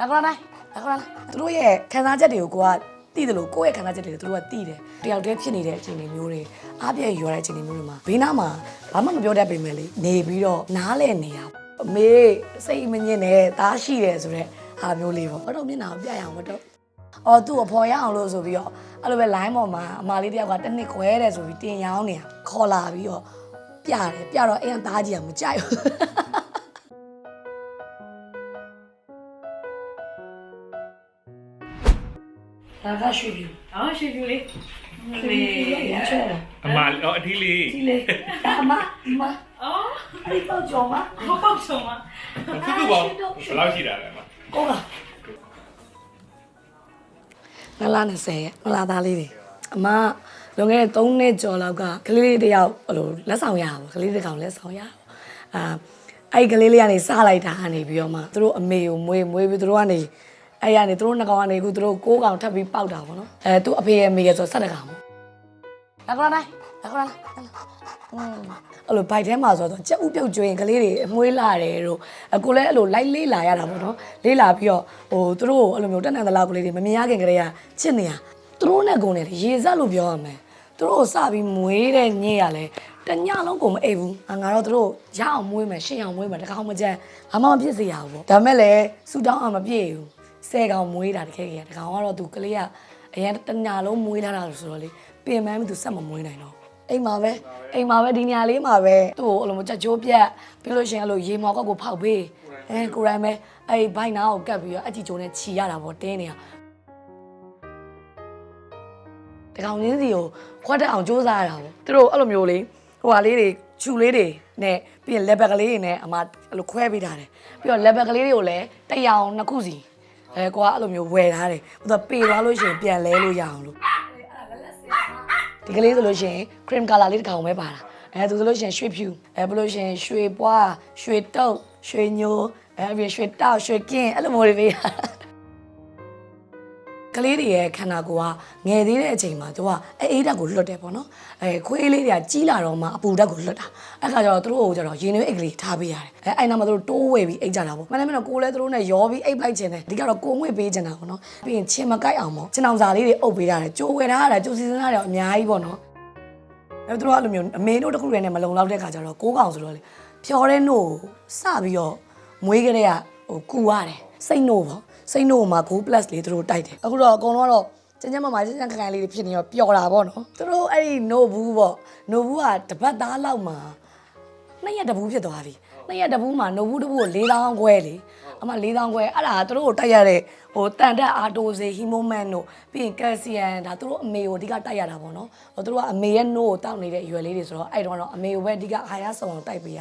လာကောလာလာကောလာသူတို့ရဲ့ခံစားချက်တွေကိုကိုကသိတယ်လို့ကိုယ့်ရဲ့ခံစားချက်တွေကိုသူတို့ကသိတယ်တယောက်တည်းဖြစ်နေတဲ့အချိန်တွေမျိုးတွေအားပြည့်ရွာတဲ့အချိန်တွေမျိုးတွေမှာဘေးနားမှာဘာမှမပြောတတ်ပေမဲ့လေနေပြီးတော့နားလဲနေရအမေစိတ်မညစ်နဲ့သားရှိတယ်ဆိုတော့ဟာမျိုးလေးပေါ့ဘာတော့မျက်နှာကိုပြရအောင်မတော့အော်သူ့ကိုဖော်ရအောင်လို့ဆိုပြီးတော့အဲ့လိုပဲ line ပေါ်မှာအမလေးတယောက်ကတစ်နှစ်ခွဲတယ်ဆိုပြီးတင်ရောင်းနေတာခေါ်လာပြီးတော့ပြတယ်ပြတော့အဲ့ရသားကြီးကမကြိုက်ဘူး ဒါကရွှေပြူဟောရွှေပြူလေးရွှေပြူရဲ့ရချဲတာအမအော်အထီးလေးဒီလေဒါမဒီမအော်အဲ့ဒီပေါ့ကြော်မဟောပေါ့ဆုံးမသူ့ဘောဘယ်လောက်ရှိတာလဲအမကိုကနလာ20ရဲ့နလာသားလေးတွေအမလွန်ခဲ့တဲ့3နှစ်ကျော်လောက်ကကလေးလေးတစ်ယောက်ဟိုလိုလက်ဆောင်ရတာပေါ့ကလေးတစ်ကောင်လက်ဆောင်ရတာပေါ့အာအဲ့ဒီကလေးလေးကနေစလိုက်တာကနေပြီးတော့မှသူတို့အမေကိုမွေးမွေးပြီးသူတို့ကနေ အဲ့ရနေသူတို့နှစ်ကောင်ကနေအခုသူတို့ကိုးကောင်ထပ်ပြီးပေါက်တာပေါ့နော်အဲသူအဖေရဲ့မေရဲ့ဆိုဆက်တကောင်ပေါ့လာကောလာလာကောလာလာอืมအဲ့လိုဘိုက်ထဲမှာဆိုတော့ကြက်ဥပြုတ်ကျွင်းကလေးတွေအမွှေးလာတယ်တို့အကိုလည်းအဲ့လိုလိုက်လေးလာရတာပေါ့နော်လေးလာပြီးတော့ဟိုသူတို့ကိုအဲ့လိုမျိုးတက်နန်တလောက်ကလေးတွေမမြင်ရခင်ကလေးကချစ်နေရသူတို့နဲ့ကုန်တယ်လေရေစက်လို့ပြောရမယ်သူတို့ကိုစပြီးမွေးတဲ့ညစ်ရလဲတညလုံးကိုမအိပ်ဘူးငါငါတော့သူတို့ရအောင်မွေးမယ်ရှင်းအောင်မွေးမယ်တကောင်မကြမ်းဘာမှမဖြစ်စေရဘူးပေါ့ဒါမဲ့လည်းဆူတောင်းအောင်မပြည့်ဘူး ဆဲကောင်မွေးတာတကယ်ကြီးတကောင်ကတော့သူကလေးကအရင်တညလုံးမွေးလာတာလို့ဆိုတော့လေပြင်ပန်းပြီးသူဆက်မမွေးနိုင်တော့အိမ်မှာပဲအိမ်မှာပဲဒီညာလေးမှာပဲသူ့ကိုအဲ့လိုမျိုးချက်ချိုးပြက်ပြီးလို့ရှိရင်အဲ့လိုရေမော်ကောက်ကိုဖောက်ပေးအဲကိုရိုင်းပဲအဲ့ဘိုက်နာကိုကတ်ပြီးတော့အကြည့်ကျုံနဲ့ခြီရတာပေါ့တင်းနေတာတကောင်ချင်းစီကိုခွက်တက်အောင်စူးစမ်းရတာပေါ့သူတို့အဲ့လိုမျိုးလေးဟိုဟာလေးတွေခြူလေးတွေနဲ့ပြီးရင် level ကလေးတွေနဲ့အမအဲ့လိုခွဲပေးထားတယ်ပြီးတော့ level ကလေးတွေကိုလည်းတစ်ရောင်နှစ်ခုစီ အဲကိုကအဲ့လိုမျိုးဝယ်ထားတယ်ဟိုတော့ပေသွားလို့ရှိရင်ပြန်လဲလို့ရအောင်လို့ဒီကလေးဆိုလို့ရှိရင် cream color လေးတစ်ကောင်ပဲပါတာအဲသူဆိုလို့ရှိရင်ရွှေဖြူအဲဘလို့ရှိရင်ရွှေပွားရွှေတုပ်ရွှေညိုအဲပြီးရွှေတောက်ရွှေကင်းအဲ့လိုမျိုးတွေပေးတာက လေးတွေရဲ့ခန္ဓာကိုယ်ကငယ်သေးတဲ့အချိန်မှာသူကအဲအေးဓာတ်ကိုလွတ်တယ်ပေါ့နော်အဲခွေးလေးတွေကကြီးလာတော့မှအပူဓာတ်ကိုလွတ်တာအဲ့ခါကျတော့သူတို့ကိုကျတော့ရေနွေးအိတ်ကလေးထားပေးရတယ်အဲအဲ့နာမှာသူတို့တိုးဝယ်ပြီးအိတ်ကြတာပေါ့မနေ့မနေ့ကိုလည်းသူတို့နဲ့ရောပြီးအိတ်ပိုက်ချင်တယ်ဒီကတော့ကိုငွေပေးချင်တာပေါ့နော်ပြီးရင်ချင်းမကိုက်အောင်ပေါ့ချင်းအောင်စာလေးတွေအုပ်ပေးထားတယ်ကြိုးဝယ်ထားတာကြိုးစီစဉ်ထားတယ်အများကြီးပေါ့နော်အဲ့တော့သူတို့ကအဲ့လိုမျိုးအမေတို့တစ်ခုတည်းနဲ့မလုံလောက်တဲ့ခါကျတော့ကိုးကောင်ဆိုတော့လေဖြောတဲ့နို့စပြီးတော့မွေးကလေးကဟိုကူရတယ်စိတ်နို့ပေါ့ စိတ်နို့မှာ9 plus လေးသူတို့တိုက်တယ်အခုတော့အကုန်လုံးကတော့ကျန်းကျန်းမာမာကျန်းကျန်းခိုင်ခိုင်လေးတွေဖြစ်နေတော့ပျော်တာပေါ့နော်သူတို့အဲ့ဒီနို့ဘူးပေါ့နို့ဘူးကတပတ်သားလောက်မှာနှစ်ရက်တဘူးဖြစ်သွားပြီနှစ်ရက်တဘူးမှာနို့ဘူးတစ်ဘူးကို၄000ခွဲလေအမ၄000ခွဲအဲ့ဒါသူတို့ကိုတိုက်ရတဲ့ဟိုတန်တက်အာတိုစေဟီမိုမန်တို့ပြီးရင်ကယ်ဆီယမ်ဒါသူတို့အမေကိုအဓိကတိုက်ရတာပေါ့နော်ဟိုသူတို့ကအမေရဲ့နို့ကိုတောက်နေတဲ့အရွယ်လေးတွေဆိုတော့အဲ့တော့တော့အမေကိုပဲအဓိကအာရဆောင်အောင်တိုက်ပေးရ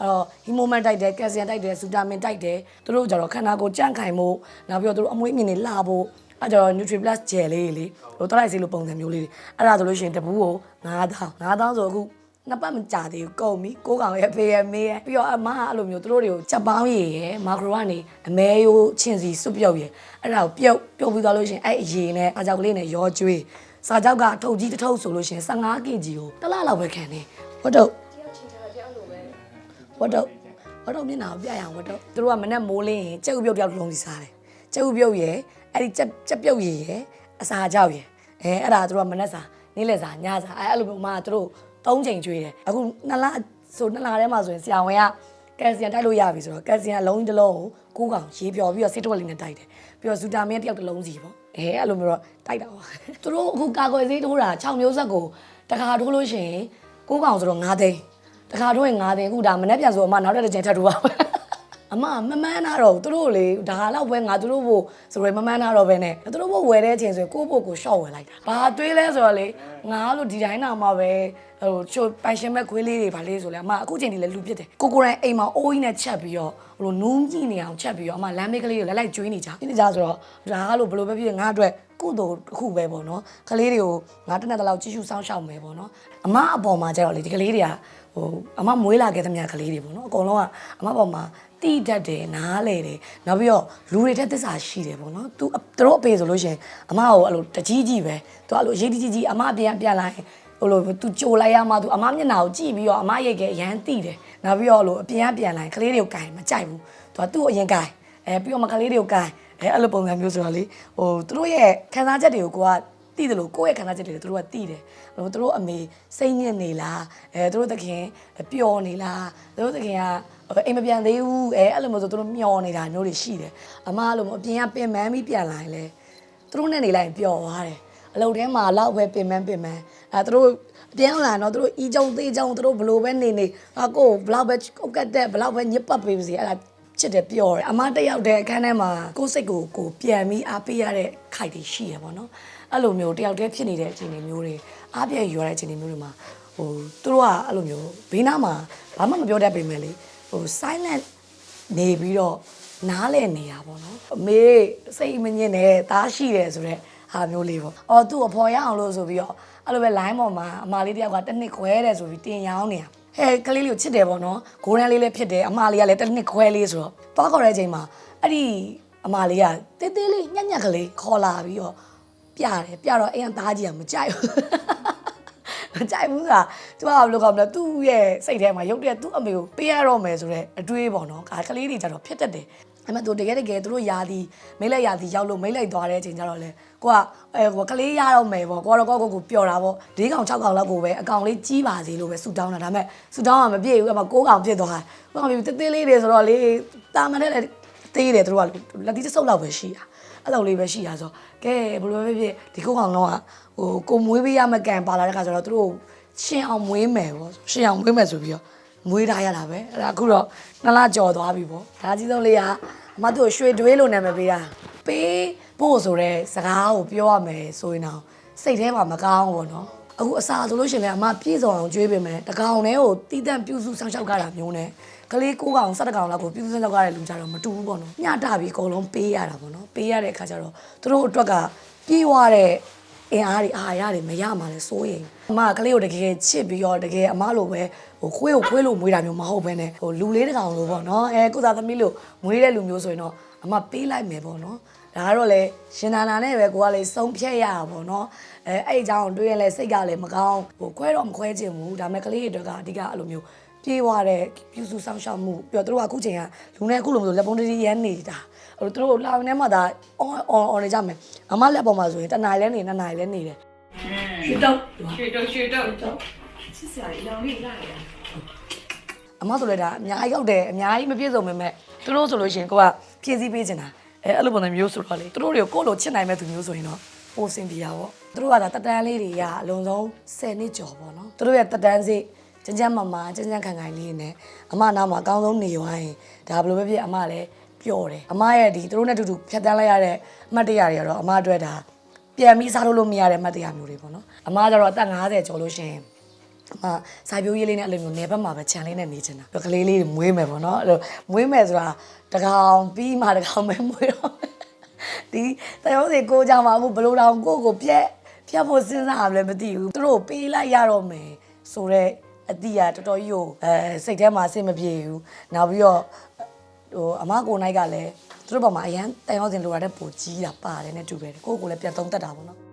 အဲ့တော့ဟီမိုမန်တိုက်တယ်ကယ်ဆီယမ်တိုက်တယ်ဆူတာမင်တိုက်တယ်သူတို့ကြတော့ခန္ဓာကိုယ်ကြန့်ခိုင်မှုနောက်ပြီးတော့သူတို့အမွေးမြင်နေလှဖို့အဲ့ကြတော့ Nutri Plus gel လေးတွေလေဟိုတလိုက်စီလိုပုံစံမျိုးလေးတွေအဲ့ဒါဆိုလို့ရှိရင်တပူးကို9000 9000ဆိုအခုနှစ်ပတ်မကြာသေးဘူးကုန်ပြီကိုးကောင်ရဲ့ဖေးရဲ့မေးရဲ့ပြီးတော့အမကအဲ့လိုမျိုးသူတို့တွေကိုချက်ပေါင်းရည်ရဲ့မာခရိုကနေအမဲရိုးချင်းစီစွတ်ပြုတ်ရယ်အဲ့ဒါကိုပြုတ်ပြုတ်ပြီးသွားလို့ရှိရင်အဲ့အရည်နဲ့အကြောက်ကလေးနဲ့ရောကျွေးစာကြောက်ကထုတ်ကြီးတစ်ထုပ်ဆိုလို့ရှိရင်15 kg ကိုတစ်လလောက်ပဲခံနေဟုတ်တော့ ဝတ်တော့ဝတ်တော့မျက်နှာကိုပြရအောင်ဝတ်တော့သူတို့ကမနဲ့မိုးလင်းရင်ကြက်ဥပြုတ်တယောက်လုံးစီစားတယ်ကြက်ဥပြုတ်ရယ်အဲ့ဒီကြက်ကြက်ပြုတ်ရည်ရယ်အစာကြောက်ရယ်အဲအဲ့ဒါသူတို့ကမနဲ့စားနေ့လယ်စားညစားအဲအဲ့လိုမျိုးမှသူတို့သုံးချိန်ကျွေးတယ်အခုနှစ်လဆိုနှစ်လထဲမှာဆိုရင်ဆရာဝန်ကကယ်ဆီယမ်တိုက်လို့ရပြီဆိုတော့ကယ်ဆီယမ်အလုံးတစ်လုံးကိုကိုးကောင်ရေးပျော်ပြီးတော့စစ်တော့လေးနဲ့တိုက်တယ်ပြီးတော့ဇူတာမင်းတယောက်တစ်လုံးစီပေါ့အဲအဲ့လိုမျိုးတော့တိုက်တာပါသူတို့အခုကာကွယ်ဆေးထိုးတာ6မျိုးဆက်ကိုတခါထိုးလို့ရှိရင်ကိုးကောင်ဆိုတော့9သိန်း တခါတော့ငါးတင်အခုဒါမနေ့ပြန်ဆိုအမနောက်တစ်ကြိမ်ထပ်ထိုးပါမယ်အမမမှန်းတာတော့သူတို့လေဒါတော့ပဲငါသူတို့ဖို့ဆိုရယ်မမှန်းတာတော့ပဲနဲ့သူတို့ဖို့ဝယ်တဲ့အချိန်ဆိုရင်ကိုယ့်ဖို့ကိုရှော့ဝယ်လိုက်တာဘာတွေးလဲဆိုတော့လေငါလို့ဒီတိုင်းတော့မှပဲဟိုချိုပိုင်ရှင်မဲ့ခွေးလေးတွေဗာလေးဆိုလေအမအခုချိန်ဒီလေလူပြစ်တယ်ကိုကိုရိုင်းအိမ်မှာအိုးကြီးနဲ့ချက်ပြီးတော့ဟိုနူးကြည့်နေအောင်ချက်ပြီးတော့အမလမ်းမေးကလေးကိုလက်လိုက်ကျွေးနေကြနေကြဆိုတော့ဒါကလို့ဘယ်လိုပဲဖြစ်ဖြစ်ငါအတွက် ကုသိုလ်တစ်ခုပဲပေါ့နော်ကလေးတွေကိုငါတနက်တလောက်ကြည့်ရှုစောင့်ရှောက်မယ်ပေါ့နော်အမအပေါ်မှာကျတော့လေဒီကလေးတွေကဟိုအမမွေးလာခဲ့သမျှကလေးတွေပေါ့နော်အကုန်လုံးကအမပေါ်မှာတိတတ်တယ်နားလေတယ်နောက်ပြီးတော့လူတွေထက်သစ္စာရှိတယ်ပေါ့နော်သူသူတို့အပေဆိုလို့ရှိရင်အမကိုအဲ့လိုတကြီးကြီးပဲသူအဲ့လိုရေးကြီးကြီးအမအပြန်ပြန်လာရင်ဟိုလိုသူကြိုလိုက်ရမှသူအမမျက်နှာကိုကြည့်ပြီးတော့အမရိတ်ကအရန်တိတယ်နောက်ပြီးတော့ဟိုလိုအပြန်ပြန်လာရင်ကလေးတွေကိုကင်မကြိုက်ဘူးသူကသူ့ကိုအရင်ကင်အဲပြီးတော့မကလေးတွေကိုကင် အဲအဲ့လိုပုံစံမျိုးဆိုတော့လေဟိုသူတို့ရဲ့ခံစားချက်တွေကိုကိုကသိတယ်လို့ကိုယ့်ရဲ့ခံစားချက်တွေကိုသူတို့ကသိတယ်ဟိုသူတို့အမေစိတ်ညစ်နေလားအဲသူတို့သခင်ပျော်နေလားသူတို့သခင်ကအိမ်မပြန်သေးဘူးအဲအဲ့လိုမျိုးဆိုသူတို့မျောနေတာမျိုးတွေရှိတယ်အမအဲ့လိုမျိုးအပြင်ကပင်ပန်းပြီးပြန်လာရင်လေသူတို့နဲ့နေလိုက်ရင်ပျော်သွားတယ်အလုပ်ထဲမှာလောက်ပဲပင်ပန်းပင်ပန်းအဲသူတို့ပြန်လာတော့သူတို့ဤကြုံသေးကြုံသူတို့ဘလို့ပဲနေနေအကိုဘလောက်ပဲကုတ်ကတ်တဲ့ဘလောက်ပဲညစ်ပတ်ပေးပါစေအဲ့ဒါ ချစ်တယ်ပြောတယ်အမတစ်ယောက်တည်းအခန်းထဲမှာကိုယ်စိတ်ကိုကိုယ်ပြန်ပြီးအားပေးရတဲ့ခိုက်တွေရှိရပါတော့အဲ့လိုမျိုးတယောက်တည်းဖြစ်နေတဲ့အခြေအနေမျိုးတွေအားပြည့်ရွာတဲ့အခြေအနေမျိုးတွေမှာဟိုသူတို့ကအဲ့လိုမျိုးဘေးနားမှာဘာမှမပြောတတ်ပေမဲ့လေဟို silent နေပြီးတော့နားလဲနေရပါတော့အမေစိတ်မညစ်နဲ့တားရှိတယ်ဆိုတော့ဟာမျိုးလေးပေါ့အော်သူ့အဖော်ရအောင်လို့ဆိုပြီးတော့အဲ့လိုပဲ line ပေါ်မှာအမလေးတယောက်ကတစ်နှစ်ခွဲတယ်ဆိုပြီးတင်ရောင်းနေတာ ဟဲကလေးလေးကိုချစ်တယ်ပေါ့နော်ဂိုးရန်လေးလည်းဖြစ်တယ်အမလေးကလည်းတစ်နှစ်ခွဲလေးဆိုတော့သွားခေါ်တဲ့အချိန်မှာအဲ့ဒီအမလေးကတေးသေးလေးညက်ညက်ကလေးခေါ်လာပြီးတော့ပြတယ်ပြတော့အဲ့ရန်သားကြီးကမကြိုက်ဘူးမကြိုက်ဘူးဆိုတာသူကဘယ်လိုကောင်းမလဲသူ့ရဲ့စိတ်ထဲမှာရုပ်တရက်သူ့အမေကိုပေးရတော့မယ်ဆိုတဲ့အတွေးပေါ့နော်ဒါကလေးတွေကြတော့ဖြစ်တတ်တယ်အဲ့မဲ့သူတကယ်တကယ်သူတို့ယာတီမိတ်လိုက်ယာတီရောက်လို့မိတ်လိုက်သွားတဲ့အချိန်ကျတော့လေ ကိုကအဲကိုကလေးရတော့မယ်ပေါ့ကိုကတော့ကိုကိုကိုပျော်တာပေါ့၄កောင်6កောင်လောက်ကိုပဲအကောင်လေးကြီးပါစေလို့ပဲဆူတောင်းတာဒါပေမဲ့ဆူတောင်းကမပြည့်ဘူးအမ6កောင်ပြည့်သွားတယ်။ဘာမှမဖြစ်သေးလေးတွေဆိုတော့လေတာမန်နဲ့လည်းသေးတယ်သူတို့ကလက်တီးတစ်စုပ်လောက်ပဲရှိတာ။အဲ့လိုလေးပဲရှိတာဆိုကဲဘယ်လိုပဲဖြစ်ဒီ6កောင်တော့ဟိုကိုမွေးပေးရမကန်ပါလာတဲ့ခါကျတော့သူတို့ရှင်းအောင်မွေးမယ်ပေါ့ရှင်းအောင်မွေးမယ်ဆိုပြီးတော့မွေးထားရတာပဲအဲ့ဒါအခုတော့နှစ်လကြော်သွားပြီပေါ့ဒါကြီးဆုံးလေးကအမတို့ရွှေတွေးလို့နာမည်ပေးတာပေး ဖို့ဆိုတဲ့စကားကိုပြောရမယ်ဆိုရင်တော့စိတ်ထဲမှာမကောင်းဘူးပေါ့နော်အခုအစာဆိုလို့ရှိရင်လည်းအမပြည့်စုံအောင်ကြွေးပေးမယ်တကောင်လေးကိုတီးတန့်ပြုစုဆောင်ရှောက်ကြတာမျိုးနဲ့ကလေး၉ကောင်၁၁ကောင်လောက်ကိုပြုစုဆောင်ရှောက်ကြတဲ့လူကြတော့မတူဘူးပေါ့နော်ညတာပြီးအကုန်လုံးပေးရတာပေါ့နော်ပေးရတဲ့အခါကျတော့သူတို့အတွက်ကပြေးသွားတဲ့အင်အားတွေအာရတွေမရမှာလဲစိုးရင်အမကကလေးကိုတကယ်ချစ်ပြီးတော့တကယ်အမလိုပဲဟိုခွေးကိုခွေးလိုမွေးတာမျိုးမဟုတ်ဘဲနဲ့ဟိုလူလေးတစ်ကောင်လိုပေါ့နော်အဲကုသာသမီးလိုမွေးတဲ့လူမျိုးဆိုရင်တော့အမပေးလိုက်မယ်ပေါ့နော် ဒါကတော့လေရှင်နာနာနဲ့ပဲကိုကလေစုံဖြတ်ရတာပေါ့နော်အဲအဲ့အကြောင်းတွေးရင်လဲစိတ်ကလည်းမကောင်းဟိုခွဲတော့မခွဲချင်ဘူးဒါပေမဲ့ကလေးတွေအတွက်ကအဓိကအဲ့လိုမျိုးပြေးသွားတဲ့ပြုစုဆောင်ရှောက်မှုပြီးတော့သူတို့ကအခုချိန်ကလူနဲ့အခုလိုမျိုးလက်ပုံးတည်းရမ်းနေတာအဲ့လိုသူတို့လာဝင်ထဲမှာဒါ on on on နေကြမယ်အမလက်ပေါ်မှာဆိုရင်တစ်နာရီလဲနေနှစ်နာရီလဲနေတယ်ရွှေတောက်ရွှေတုတ်ရွှေတုတ်ချစ်စရာကြီးလောင်လေးလာရအမဆိုလည်းဒါအများကြီးရောက်တယ်အများကြီးမပြည့်စုံပေမဲ့သူတို့ဆိုလို့ရှိရင်ကိုကဖြည့်ဆည်းပေးချင်တာ အဲအဲ့လိုပုံစံမျိုးဆိုတော့လေသူတို့တွေကိုကိုယ့်လိုချစ်နိုင်မဲ့သူမျိုးဆိုရင်တော့ပိုစင်ပြရပေါ့သူတို့ကဒါတက်တန်းလေးတွေရအလုံးစုံ10နှစ်ကျော်ပေါ့နော်သူတို့ရဲ့တက်တန်းစိကျန်းကျန်းမာမာကျန်းကျန်းခံခံလေးနဲ့အမနာမှာအကောင်းဆုံးနေရွာရင်ဒါဘယ်လိုပဲဖြစ်အမလည်းပျော်တယ်အမရဲ့ဒီသူတို့နဲ့တူတူဖြတ်တန်းလိုက်ရတဲ့အမှတ်တရတွေကတော့အမအတွက်ဒါပြန်ပြီးစားလို့လို့မရတဲ့အမှတ်တရမျိုးတွေပေါ့နော်အမကျတော့အသက်50ကျော်လို့ရှိရင်အ မစာပြိုးရေးလေးနဲ့အဲ့လိုမျိုးနေဘက်မှာပဲခြံလေးနဲ့နေချင်တာပြီးကလေးလေးတွေမွေးမယ်ပေါ့နော်အဲ့လိုမွေးမယ်ဆိုတာတကောင်ပြီးမှတကောင်ပဲမွေးတော့မယ်ဒီတယောက်စီကိုကြောင်မှာအခုဘလို့တောင်ကိုကိုပြက်ပြက်ဖို့စဉ်းစားရမလဲမသိဘူးသူတို့ပေးလိုက်ရတော့မယ်ဆိုတော့အတိအတော်တော်ကြီးကိုအဲစိတ်ထဲမှာအဆင်မပြေဘူးနောက်ပြီးတော့ဟိုအမကိုနိုင်ကလည်းသူတို့ဘောမှာအရန်တန်ရောစင်လိုရတဲ့ပိုကြီးတာပါတယ်နဲ့တူတယ်ကိုကိုလည်းပြန်သုံးသက်တာပေါ့နော်